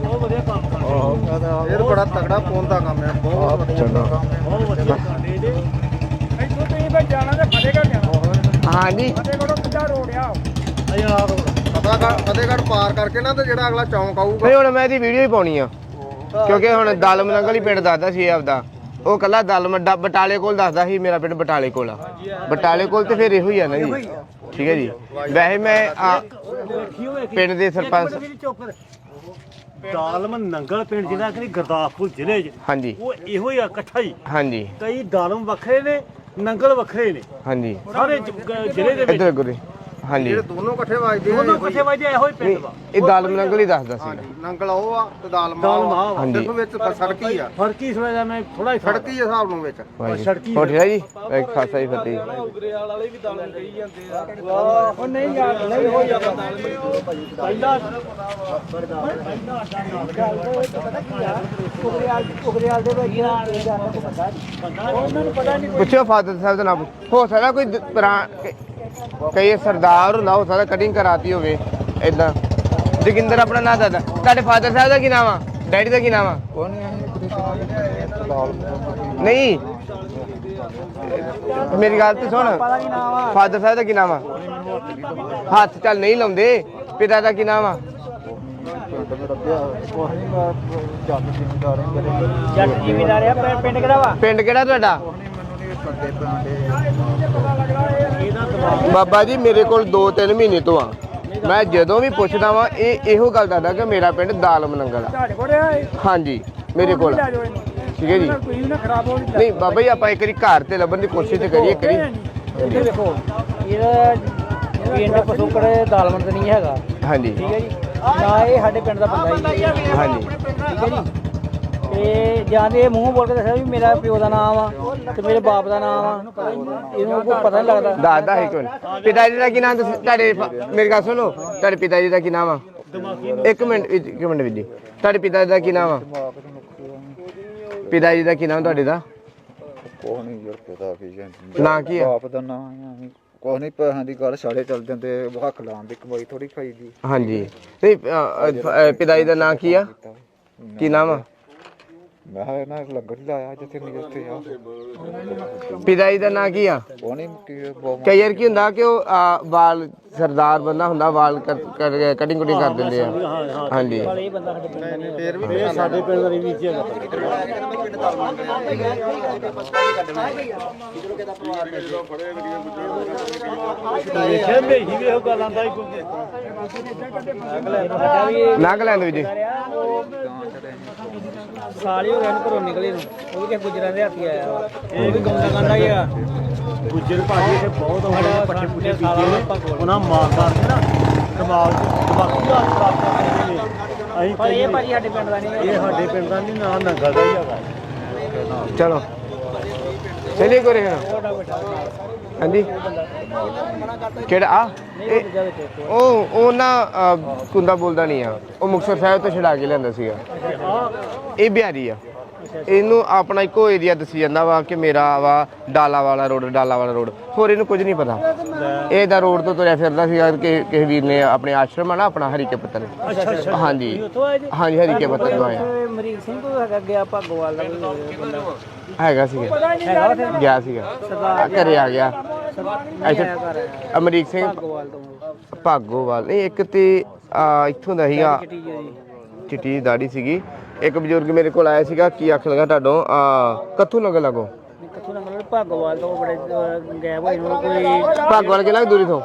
ਬਹੁਤ ਵਧੀਆ ਕੰਮ ਕਰ ਇਹ ਬੜਾ ਤਗੜਾ ਫੋਨ ਦਾ ਕੰਮ ਹੈ ਬਹੁਤ ਵਧੀਆ ਚੰਗਾ। ਬਹੁਤ ਵਧੀਆ ਸਾਡੇ ਦੇ ਇੱਥੋਂ ਤੁਸੀਂ ਫਿਰ ਜਾਣਾ ਤੇ ਫਤਿਹਗੜ੍ਹ ਜਾਣਾ। ਹਾਂਜੀ। ਫਤਿਹਗੜ੍ਹੋਂ ਕਿੱਦਾਂ ਰੋਡ ਆ। ਯਾਰ ਪਤਾ ਫਤਿਹਗੜ੍ਹ ਫਤਿਹਗੜ੍ਹ ਪਾਰ ਕਰਕੇ ਨਾ ਤੇ ਜਿਹੜਾ ਅਗਲਾ ਚੌਂਕ ਆਊਗਾ। ਨਹੀਂ ਹੁਣ ਮੈਂ ਇਹਦੀ ਵੀਡੀਓ ਹੀ ਪਾਉਣੀ ਆ। ਕਿਉਂਕਿ ਹੁਣ ਦਲ ਮਲੰਗਲ ਹੀ ਪਿੰਡ ਦੱਸਦਾ ਸੀ ਆਪਦਾ। ਉਹ ਕੱਲਾ ਦਲ ਮੱਡਾ ਬਟਾਲੇ ਕੋਲ ਦੱਸਦਾ ਸੀ ਮੇਰਾ ਪਿੰਡ ਬਟਾਲੇ ਕੋਲ ਆ। ਬਟਾਲੇ ਕੋਲ ਤੇ ਫਿਰ ਇਹੋ ਹੀ ਆ ਨਾ ਜੀ। ਠੀਕ ਹੈ ਜੀ। ਵੈਸੇ ਮੈਂ ਪਿੰਡ ਦੇ ਸਰਪੰਚ। ਦਾਲਮ ਨੰਗਲ ਪਿੰਡ ਜਿਹੜਾ ਕਿ ਗੁਰਦਾਸਪੁਰ ਜ਼ਿਲ੍ਹੇ 'ਚ ਹਾਂਜੀ। ਉਹ ਇਹੋ ਹੀ ਆ ਇਕੱਠਾ ਹੀ। ਹਾਂਜੀ। ਕਈ ਦਾਲਮ ਵੱਖਰੇ ਨੇ ਨੰਗਲ ਵੱਖਰੇ ਨੇ। ਹਾਂਜੀ। ਸਾਰੇ ਜ਼ਿਲ੍ਹੇ ਦੇ ਵਿੱਚ। ਇੱਧਰ ਗੁਰੇ ਹਾਂਜੀ। ਦੋਨੋਂ ਇਕੱਠੇ ਵੱਜਦੇ ਦੋਨੋਂ ਇਕੱਠੇ ਵਜਦੇ ਇਹੋ ਹੀ ਪਿੰਡ ਵਾ। ਇਹ ਦਲ ਮਲੰਗਲ ਹੀ ਦੱਸਦਾ ਸੀ ਨੰਗਲ ਉਹ ਆ ਤੇ ਦਾਲਮਾ ਦਾਲਮਾ ਆ ਵਾ। ਹਾਂਜੀ। ਸਿਰਫ ਵਿੱਚ ਸੜਕ ਹੀ ਆ। ਫ਼ਰਕ ਹੀ ਥੋੜਾ ਜਿਹਾ ਮੈਂ ਥੋੜਾ ਹੀ ਸੜਕ ਹੀ ਆ ਹਿਸਾਬ ਨੂੰ ਵਿੱਚ। ਸੜਕੀ ਹੋ ਠੀਕ ਹੈ ਜੀ? ਇੱਕ ਖਾਸਾ ਹੀ ਫਤਿਹ ਉਹ ਨਹੀਂ ਯਾਰ ਨਹੀਂ ਹੋ ਜਾਂਦਾ ਪਹਿਲਾਂ ਉਗਰਿਆਲ ਦੇ ਵਿੱਚ ਉਹਨਾਂ ਨੂੰ ਪਤਾ ਨਹੀਂ ਪੁੱਛਿਓ ਫਾਦਰ ਸਾਹਿਬ ਦਾ ਨਾਮ। ਹੋ ਸਕਦਾ ਕੋਈ ਦ- ਪੁਰਾ- ਕ- ਕਈ ਸਰਦਾਰ ਹੁੰਦਾ ਹੋ ਸਕਦਾ ਕਟਿੰਗ ਕਰਾਤੀ ਹੋਵੇ ਇਦਾਂ ਜੋਗਿੰਦਰ ਆਪਣਾ ਨਾਂ ਦੱਸਦਾ। ਤੁਹਾਡੇ ਫਾਦਰ ਸਾਹਿਬ ਦਾ ਕੀ ਨਾਮ ਆ? ਡੈਡੀ ਦਾ ਕੀ ਨਾਮ ਆ? ਨਹੀਂ। ਮੇਰੀ ਗੱਲ ਤੇ ਸੁਣ। ਫਾਦਰ ਸਾਹਿਬ ਦਾ ਕੀ ਨਾਮ ਆ? ਹੱਥ ਚੱਲ ਨਹੀਂ ਲਾਉਂਦੇ। ਪਿਤਾ ਦਾ ਕੀ ਨਾਮ ਆ? ਜੱਟ ਜ਼ਿਮੀਦਾਰ ਆ ਪਿੰਡ ਕਿਹੜਾ ਵਾ? ਪਿੰਡ ਕਿਹੜਾ ਤੁਹਾਡਾ? ਬਾਬਾ ਜੀ ਮੇਰੇ ਕੋਲ 2-3 ਮਹੀਨੇ ਤੋਂ ਆ। ਮੈਂ ਜਦੋਂ ਵੀ ਪੁੱਛਦਾ ਵਾਂ ਇਹ ਇਹੋ ਗੱਲ ਦੱਸਦਾ ਕਿ ਮੇਰਾ ਪਿੰਡ ਦਾਲਮ ਨੰਗਲ ਆ। ਤੁਹਾਡੇ ਕੋਲ ਹਾਂਜੀ ਮੇਰੇ ਕੋਲ। ਠੀਕ ਹੈ ਜੀ। ਕੋਈ ਨਾ ਖਰਾਬ ਹੋ ਨਹੀਂ ਬਾਬਾ ਜੀ ਆਪਾਂ ਇੱਕ ਵਾਰੀ ਘਰ ਤੇ ਲੱਭਣ ਦੀ ਕੋਸ਼ਿਸ਼ ਤੇ ਕਰੀਏ ਕਰੀ ਇਹ ਦੇਖੋ ਇਹਦਾ ਪਿੰਡ ਪਸੂਕੜੇ ਦਾਲਮੰਦ ਨਹੀਂ ਹੈਗਾ। ਹਾਂਜੀ। ਠੀਕ ਹੈ ਜੀ। ਨਾ ਇਹ ਸਾਡੇ ਪਿੰਡ ਦਾ ਬੰਦਾ ਹੀ ਹੈ। ਹਾਂਜੀ। ਠੀਕ ਹੈ ਜੀ। ਤੇ ਜਾਂ ਇਹ ਮੂੰਹ ਬੋਲ ਕੇ ਦੱਸਿਆ ਵੀ ਮੇਰਾ ਪਿਓ ਦਾ ਨਾਮ ਆ ਤੇ ਮੇਰੇ ਬਾਪ ਦਾ ਨਾਮ ਆ। ਇਹਨੂੰ ਕੋਈ ਪਤਾ ਨਹੀਂ ਲੱਗਦਾ। ਦਾਦਾ ਹੈ ਕੋਣ ਪਿਤਾ ਜੀ ਦਾ ਕੀ ਨਾਮ? ਦੱਸ ਤੁਹਾਡੇ ਮੇਰੀ ਗੱਲ ਸੁਣੋ। ਤੁਹਾਡੇ ਪਿਤਾ ਜੀ ਦਾ ਕੀ ਨਾਮ ਆ? ਇੱਕ ਮਿੰਟ ਇੱਕ ਇੱਕ ਮਿੰਟ ਵੀਰ ਜੀ। ਤੁਹਾਡੇ ਪਿਤਾ ਜੀ ਦਾ ਕੀ ਨਾਮ ਆ? ਪਿਤਾ ਜੀ ਦਾ ਕੀ ਨਾਮ ਤੁਹਾਡੇ ਦਾ? ਕੋਹ ਨਹੀਂ ਯਾਰ ਪਤਾ ਕੀ ਜਾਂਦੀ ਨਾਂ ਕੀ ਆ? ਬਾਪ ਦਾ ਨਾਂ ਆ ਕੋਹ ਨਹੀਂ ਪੈਸਿਆਂ ਦੀ ਗੱਲ ਸਾਰੇ ਚੱਲ ਜਾਂਦੇ ਹੱਕ ਲਾਉਣ ਦੀ ਕਮਾਈ ਥੋੜੀ ਖਾਈਦੀ। ਹਾਂਜੀ। ਨਹੀਂ ਪਿਤਾ ਜੀ ਦਾ ਨਾਂ ਕੀ ਆ? ਕੀ ਨਾਮ ਆ? ਮੈਂ ਕਿਹਾ ਇਹਨਾਂ ਲੰਗਰ ਹੀ ਲਾਇਆ ਜਿੱਥੇ ਨਹੀਂ ਉੱਥੇ ਆ। ਪਿਤਾ ਜੀ ਦਾ ਨਾਂ ਕੀ ਆ? ਉਹ ਨਹੀਂ ਕੀ ਬਹੁਤ ਕਈ ਵਾਰ ਕੀ ਹੁੰਦਾ ਕਿ ਉਹ ਆ, ਵਾਲ ਸਰਦਾਰ ਬੰਦਾ ਹੁੰਦਾ ਵਾਲ ਕਟਿੰਗ ਕੁਟਿੰਗ ਕਰ ਦਿੰਦੇ ਆ। ਹਾਂਜੀ। ਸਾਡੇ ਪਿੰਡ ਦਾ ਦਾ ਵੀ ਜੀ ਹੈਗਾ। ਵੇਖਿਆ ਮੇਹੀ ਵੀ ਉਹ ਗੱਲ ਆਂਦਾ ਹੀ ਕੋਈ। ਨਾਗਲੈਂਡ ਵਿੱਚ। ਜੀ ਸਾਲ ਹੀ ਹੋ ਗਿਆ ਨੂੰ ਘਰੋਂ ਨਿਕਲੇ ਨੂੰ। ਉਹ ਵੀ ਕਿਸੇ ਗੁਜਰਾਂ ਦੇ ਹੱਥੀ ਆਇਆ। ਵਾ ਉਹ ਵੀ ਗੰਦਾ ਗੰਦਾ ਹੀ ਆ। ਗੁੱਜਰ ਭਾਜੀ ਇੱਥੇ ਬਹੁਤ ਉਹਨਾਂ ਪੱਠੇ ਪੁੱਠੇ ਬੀਜੇ ਨੇ। ਉਹਨਾਂ ਮਾਰਦਾਰ ਨੇ ਨਾ ਦਿਮਾਗ ਦਿਮਾਗੀ ਹਾਲਤ ਖਰਾਬ ਕਰ ਦਿੱਤੀ ਨੇ। ਅਸੀਂ ਪਰ ਇਹ ਕਹੀਏ, ਭਾਜੀ ਸਾਡੇ ਪਿੰਡ ਦਾ ਨਹੀਂ ਇਹ ਸਾਡੇ ਪਿੰਡ ਦਾ ਨਹੀਂ ਨਾ ਨੰਗਲ ਦਾ ਹੀ ਹੈਗਾ। ਚਲੋ। ਚਲਿਏ ਕੋਰੇ ਹਾਂਜੀ। ਕਿਹੜਾ? ਆ? ਉਹ ਉਹ ਨਾ ਅ, ਕੁੰਦਾ ਬੋਲਦਾ ਨਹੀਂ ਆ। ਉਹ ਮੁਕਤਸਰ ਸਾਹਿਬ ਤੋਂ ਛਡਾ ਕੇ ਲਿਆਂਦਾ ਸੀਗਾ। ਇਹ ਬਿਹਾਰੀ ਆ। ਇਹਨੂੰ ਆਪਣਾ ਇੱਕੋ ਏਰੀਆ ਦੱਸੀ ਜਾਂਦਾ ਵਾ ਕਿ ਮੇਰਾ ਵਾ ਡਾਲਾ ਵਾਲਾ ਰੋਡ ਡਾਲਾ ਵਾਲਾ ਰੋਡ। ਹੋਰ ਇਹਨੂੰ ਕੁਝ ਨਹੀਂ ਪਤਾ। ਇਹ ਦਾ ਰੋਡ ਤੋਂ ਤੁਰਿਆ ਫਿਰਦਾ ਸੀਗਾ ਕਿ ਕਿਸੇ ਵੀਰ ਨੇ ਆਪਣੇ ਆਸ਼ਰਮ ਆ ਨਾ ਆਪਣਾ ਹਰੀਕੇ ਪੱਤਨ ਹਾਂਜੀ। ਹਾਂਜੀ ਹਰੀਕੇ ਪੱਤਨ ਤੋਂ ਆਇਆ। ਤੇ ਅਮਰੀਕ ਸਿੰਘ ਤੋਂ ਹੈਗਾ ਗਿਆ ਭਾਗੋਵਾਲ ਦਾ ਕੋਈ ਬੰਦਾ। ਹੈਗਾ ਸੀਗਾ। ਗਿਆ ਸੀਗਾ। ਘਰੇ ਆ ਗਿਆ। ਆਇਆ ਅਮਰੀਕ ਸਿੰਘ। ਭਾਗੋਵਾਲ ਤੋਂ। ਭਾਗੋਵਾਲ। ਨਹੀਂ ਇੱਕ ਤੇ ਇੱਥੋਂ ਦਾ ਸੀਗਾ। ਚਿੱਟੀ ਦਾੜੀ ਸੀਗੀ। ਇੱਕ ਬਜ਼ੁਰਗ ਮੇਰੇ ਕੋਲ ਆਇਆ ਸੀਗਾ ਕੀ ਅੱਖ ਲਗਾ ਤੁਹਾਡੋਂ? ਆ ਕੱਥੂ ਲਗਾ ਲੱਗੋ। ਕਿੱਥੋਂ ਨਾ ਮਤਲਬ ਭਾਗੋਵਾਲ ਤੋਂ ਬੜੇ ਅਹ, ਗਾਇਬ ਹੋਏ ਨੂੰ ਕੋਈ ਭਾਗੋਵਾਲ ਕਿੰਨਾ ਕੁ ਦੂਰੀ ਤੋਂ?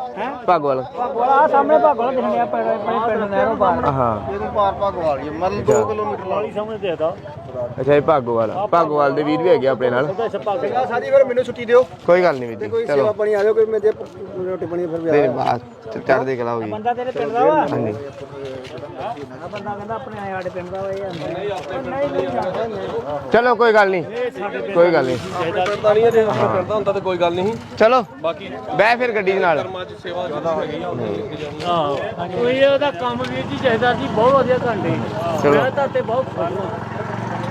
ਭਾਗੋਵਾਲ। ਭਾਗੋਵਾਲ ਆ ਸਾਹਮਣੇ ਭਾਗੋਵਾਲ ਦਿਖਣੇ ਆ ਪਿੰਡ ਪਿੰਡ- ਪਿੰਡ ਨਹਿਰੋਂ ਬਾਹਰ ਹਾਂ ਇਹਨੂੰ ਪਾਰ ਭਾਗ ਵਾਲੀ ਮਤਲਬ 2 ਕਿਲੋਮੀਟਰ ਵਾਲੀ ਸਾਹਮਣੇ ਦੇਖਦਾ। ਅੱਛਾ ਇਹ ਭਾਗੋਵਾਲ ਆ। ਭਾਗੋਵਾਲ ਦੇ ਵੀਰ ਵੀ ਹੈਗੇ ਆਪਣੇ ਨਾਲ। ਕੇ। ਸਾਜੀ ਫਿਰ ਮੈਨੂੰ ਛੁੱਟੀ ਦਿਓ। ਕੋਈ ਗੱਲ ਨਹੀਂ ਵੀਰ ਕੋਈ ਜੀ ਸੇਵਾ ਚਲੋ ਪਾਣੀ ਆ ਜਾਓ ਕੋਈ ਮੈਂ ਜੇ ਰੋਟੀ ਪਾਣੀ ਫਿਰ ਤੇਰੇ ਬਾਅਦ ਚੜ੍ਹਦੇ ਕਲਾ ਹੋ ਗਈ। ਬੰਦਾ ਤੇਰੇ ਪਿੰਡ ਦਾ ਵਾ? ਹਾਂਜੀ। ਆ ਬੰਦਾ ਕਹਿੰਦਾ ਆਪਣੇ ਆਏ ਸਾਡੇ ਪਿੰਡ ਦਾ ਵਾ ਇਹ ਆਂਦਾ। ਨਹੀਂ ਨਹੀਂ ਜਾਣਦਾ ਚਲੋ ਕੋਈ ਗੱਲ ਨਹੀਂ। ਕੋਈ ਗੱਲ ਨਹੀਂ। ਹੁੰਦਾ ਤੇ ਕੋਈ ਗੱਲ ਨਹੀਂ। ਚਲੋ ਬਾਕੀ ਬਹਿ ਫਿਰ ਗੱਡੀ ਦੇ ਨਾਲ। ਹਾਂ ਕੋਈ ਉਹਦਾ ਕੰਮ ਵੀਰ ਜੀ ਚਾਹੀਦਾ ਜੀ ਬਹੁਤ ਵਧੀਆ ਘੰਟੇ ਚਲੋ। ਮੈਂ ਤਾਂ ਤੇ ਬਹੁਤ ਖੁਸ਼ ਹਾਂ।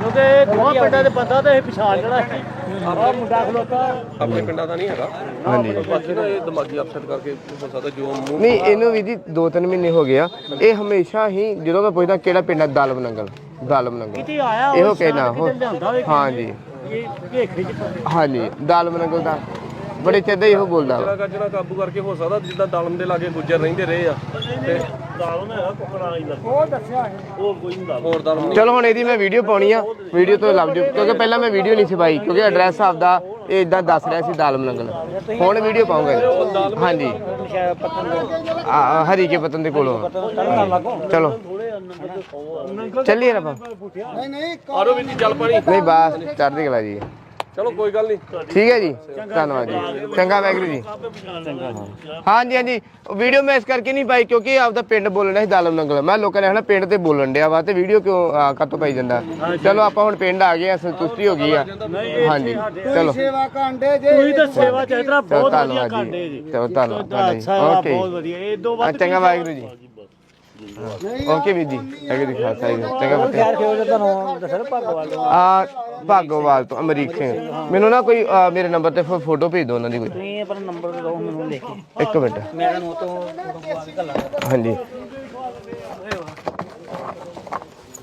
ਕਿਉਂਕਿ ਦੋਵਾਂ ਪਿੰਡਾਂ ਦੇ ਬੰਦਾ ਤਾਂ ਇਹ ਪਛਾਣ ਜਿਹੜਾ ਸੀ। ਆਹ ਮੁੰਡਾ ਖਲੋਤਾ। ਆਪਣੇ ਪਿੰਡਾਂ ਦਾ ਨਹੀਂ ਹੈਗਾ। ਹਾਂਜੀ। ਬਾਕੀ ਨਾ ਇਹ ਦਿਮਾਗੀ ਅਪਸੈਟ ਕਰਕੇ ਹੋ ਸਕਦਾ ਜੋ ਮੂੰਹ ਨਹੀਂ ਇਹਨੂੰ ਵੀ ਜੀ 2-3 ਮਹੀਨੇ ਹੋ ਗਿਆ ਇਹ ਹਮੇਸ਼ਾ ਹੀ ਜਦੋਂ ਮੈਂ ਪੁੱਛਦਾ ਕਿਹੜਾ ਪਿੰਡ ਹੈ ਦਲਮ ਨੰਗਲ ਦਲਮ ਨੰਗਲ ਕਿਤੇ ਆਇਆ ਇਹੋ ਉਹ ਕਹਿਣਾ ਕਿਤੇ ਲਿਆਂਦਾ ਵੇ ਹਾਂਜੀ। ਇਹ ਭੇਖੇ ਚ ਹਾਂਜੀ ਦਲਮ ਨੰਗਲ ਦਾ। ਬੜੇ ਚਿਰ ਦਾ ਹੀ ਇਹੋ ਬੋਲਦਾ। ਵਾ। ਜਿਹੜਾ ਗੱਜਣਾ ਕਾਬੂ ਕਰਕੇ ਹੋ ਸਕਦਾ ਜਿੱਦਾਂ ਦਾਲਮ ਦੇ ਲਾਗੇ ਗੁੱਜਰ ਰਹਿੰਦੇ ਰਹੇ ਆ ਤੇ ਦਾਲ ਨਾ ਹੈਗਾ ਕੁਕੜਾ ਆਈ ਲੱਗ ਉਹ ਦੱਸਿਆ ਹੋਰ ਕੋਈ ਨਹੀਂ ਹੋਰ ਦਾਲਮ ਚਲੋ ਹੁਣ ਇਹਦੀ ਮੈਂ ਵੀਡੀਓ ਪਾਉਣੀ ਆ। ਵੀਡੀਓ ਤੋਂ ਲੱਭ ਜਾਓ ਕਿਉਂਕਿ ਪਹਿਲਾਂ ਮੈਂ ਵੀਡੀਓ ਨਹੀਂ ਸੀ ਪਾਈ ਕਿਉਂਕਿ ਐਡਰੈਸ ਆਪਦਾ ਇਹ ਇਦਾਂ ਦੱਸ ਰਿਹਾ ਸੀ ਦਾਲਮ ਲੰਗਲ ਹੁਣ ਵੀਡੀਓ ਪਾਉਂਗਾ ਹਾਂਜੀ। ਆ ਹਰੀ ਕੇ ਪਤਨ ਦੇ ਕੋਲੋਂ। ਚਲੋ। ਚੱਲੀਏ ਨਾ ਨਹੀਂ ਨਹੀਂ ਆਰੋ ਵੀ ਚੱਲ ਪਾਣੀ। ਨਹੀਂ ਬਾਸ ਚੜ੍ਹਦੀ ਕਲਾ ਜੀ। ਚਲੋ ਕੋਈ ਗੱਲ ਨਹੀਂ। ਠੀਕ ਹੈ ਜੀ। ਧੰਨਵਾਦ ਜੀ। ਚੰਗਾ ਵੈਗਰੂ ਜੀ। ਹਾਂਜੀ ਹਾਂਜੀ। ਵੀਡੀਓ ਮੈਂ ਇਸ ਕਰਕੇ ਨਹੀਂ ਪਾਈ ਕਿਉਂਕਿ ਆਪਦਾ ਪਿੰਡ ਬੋਲਣਾ ਸੀ ਦਾਲਮ ਨੰਗਲ। ਮੈਂ ਲੋਕਾਂ ਨੇ ਹਨਾ ਪਿੰਡ ਤੇ ਬੋਲਣ ਡਿਆ ਵਾ ਤੇ ਵੀਡੀਓ ਕਿਉਂ ਕੱਟ ਪਾਈ ਜਾਂਦਾ? ਚਲੋ ਆਪਾਂ ਹੁਣ ਪਿੰਡ ਆ ਗਏ ਆ ਸੰਤੁਸ਼ਟੀ ਹੋ ਗਈ ਆ। ਹਾਂਜੀ ਚਲੋ। ਸੇਵਾ ਕਾਂਡੇ ਜੇ ਤੁਸੀਂ ਤਾਂ ਸੇਵਾ ਚਲੋ ਬਹੁਤ ਵਧੀਆ ਧੰਨਵਾਦ ਕਰਦੇ ਜੀ। ਚਲੋ ਧੰਨਵਾਦ। ਓਕੇ। ਬਹੁਤ ਵਧੀਆ। ਇਹ ਦੋ ਆ, ਵੱਧ ਚੰਗਾ ਵਾਹਿਗੁਰੂ ਜੀ। ਓਕੇ ਵੀਰ ਜੀ ਜੀ ਖਾਲਸਾ ਜੀ ਚੰਗਾ ਬੱਤੇ ਯਾਰ ਖੇਡ ਜੇ ਤੁਹਾਨੂੰ ਦੱਸਿਆ ਨਾ ਭਗਵਾਨ ਦੇ ਆ ਭਾਗੋਵਾਲ ਤੋਂ ਅਮਰੀਕ ਮੈਨੂੰ ਨਾ ਕੋਈ ਮੇਰੇ ਨੰਬਰ ਤੇ ਫੋ- ਫੋਟੋ ਭੇਜ ਦਿਓ ਉਹਨਾਂ ਦੀ ਕੋਈ। ਤੁਸੀਂ ਆਪਣਾ ਨੰਬਰ ਦਿਓ ਮੈਨੂੰ ਲਿਖ ਕੇ ਇੱਕ ਮਿੰਟ। ਮੈਂ ਇਹਨਾਂ ਨੂੰ ਤੋਂ ਫੋਟੋ ਪਾ ਕੇ ਘੱਲਾਂਗਾ ਹਾਂਜੀ।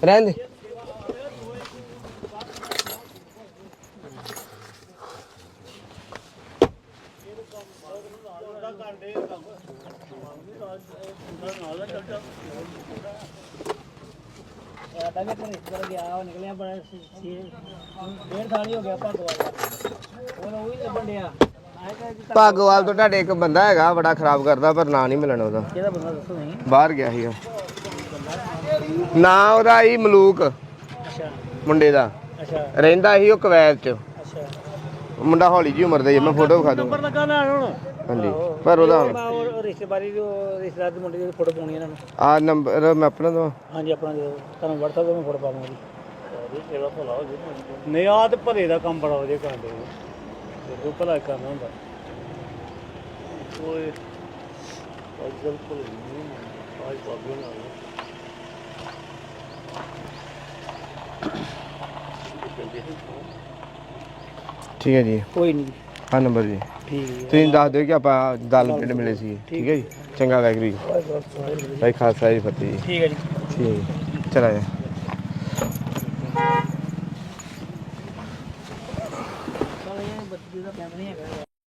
ਰਹਿਣ ਦੇ ਸਾਡਾ ਵੀ ਘਰੇ ਕਰ ਗਿਆ ਉਹ ਨਿਕਲਿਆ ਬੜਾ ਸੀ ਡੇਢ ਸਾਲ ਹੀ ਹੋ ਗਿਆ ਭਗਵਾਨ ਉਹ ਉਹ ਹੀ ਲੱਭਣ ਡਿਆ ਆਏ ਤਾਂ ਜੀ ਭਾਗੋਵਾਲ ਤੋਂ ਤੁਹਾਡੇ ਇੱਕ ਬੰਦਾ ਹੈਗਾ ਬੜਾ ਖਰਾਬ ਕਰਦਾ ਪਰ ਨਾਂ ਨਹੀਂ ਮਿਲਣਾ ਉਹਦਾ। ਕਿਹਦਾ ਬੰਦਾ ਦੱਸੋ ਨਹੀਂ ਬਾਹਰ ਗਿਆ ਸੀਗਾ। ਨਾਂ ਉਹਦਾ ਹੀ ਮਲੂਕ ਅੱਛਾ। ਮੁੰਡੇ ਦਾ। ਅੱਛਾ। ਰਹਿੰਦਾ ਸੀ ਉਹ ਕੁਵੈਤ ਚ। ਅੱਛਾ। ਮੁੰਡਾ ਹੌਲੀ ਜੀ ਉਮਰ ਦਾ ਜੀ ਮੈਂ ਫੋਟੋ ਵਿਖਾ ਦੂੰਗਾ। ਲੱਗਾ ਨਾ ਹੁਣ। ਹਾਂਜੀ। ਪਰ ਉਹਦਾ ਮੈਂ ਉਹ ਰਿਸ਼ਤੇਦਾਰੀ ਦੇ ਉਹ ਰਿਸ਼ਤੇਦਾਰ ਦੇ ਮੁੰਡੇ ਦੀ ਫੋਟੋ ਪਾਉਣੀ ਇਹਨਾਂ ਨੂੰ। ਆ ਨੰਬਰ ਮੈਂ ਆਪਣਾ ਦਵਾਂ। ਹਾਂਜੀ ਆਪਣਾ ਦਿਓ। ਤੁਹਾਨੂੰ WhatsApp ਤੇ ਮੈਂ ਫੋਟੋ ਪਾ ਦੂੰਗਾ ਜੀ। ਹੋ ਜੇ ਨਹੀਂ ਆ ਤੇ ਭਲੇ ਦਾ ਕੰਮ ਬੜਾ ਵਧੀਆ ਕਰਦੇ ਉਹ ਭਲਾ ਕਰਨਾ ਹੁੰਦਾ। ਓਏ। ਅੱਜ ਕੱਲ ਭਲੇ ਨਹੀਂ ਆਜ ਬਾਬੇ ਨਾਲ ਠੀਕ ਹੈ ਜੀ। ਕੋਈ ਨਹੀਂ। ਆ ਨੰਬਰ ਜੀ। ਠੀਕ ਹੈ। ਤੁਸੀਂ ਦੱਸ ਦਿਓ ਕਿ ਆਪਾਂ ਦਾਲ ਪਿੰਡ ਮਿਲੇ ਸੀ ਠੀਕ ਹੈ ਜੀ। ਚੰਗਾ ਵੈਗਰੂ ਜੀ। ਭਾਈ ਖਾਲਸਾ ਜੀ ਫਤਿਹ ਜੀ। ਠੀਕ ਹੈ ਜੀ। ਠੀਕ ਹੈ ਚਲਾ ਜਾ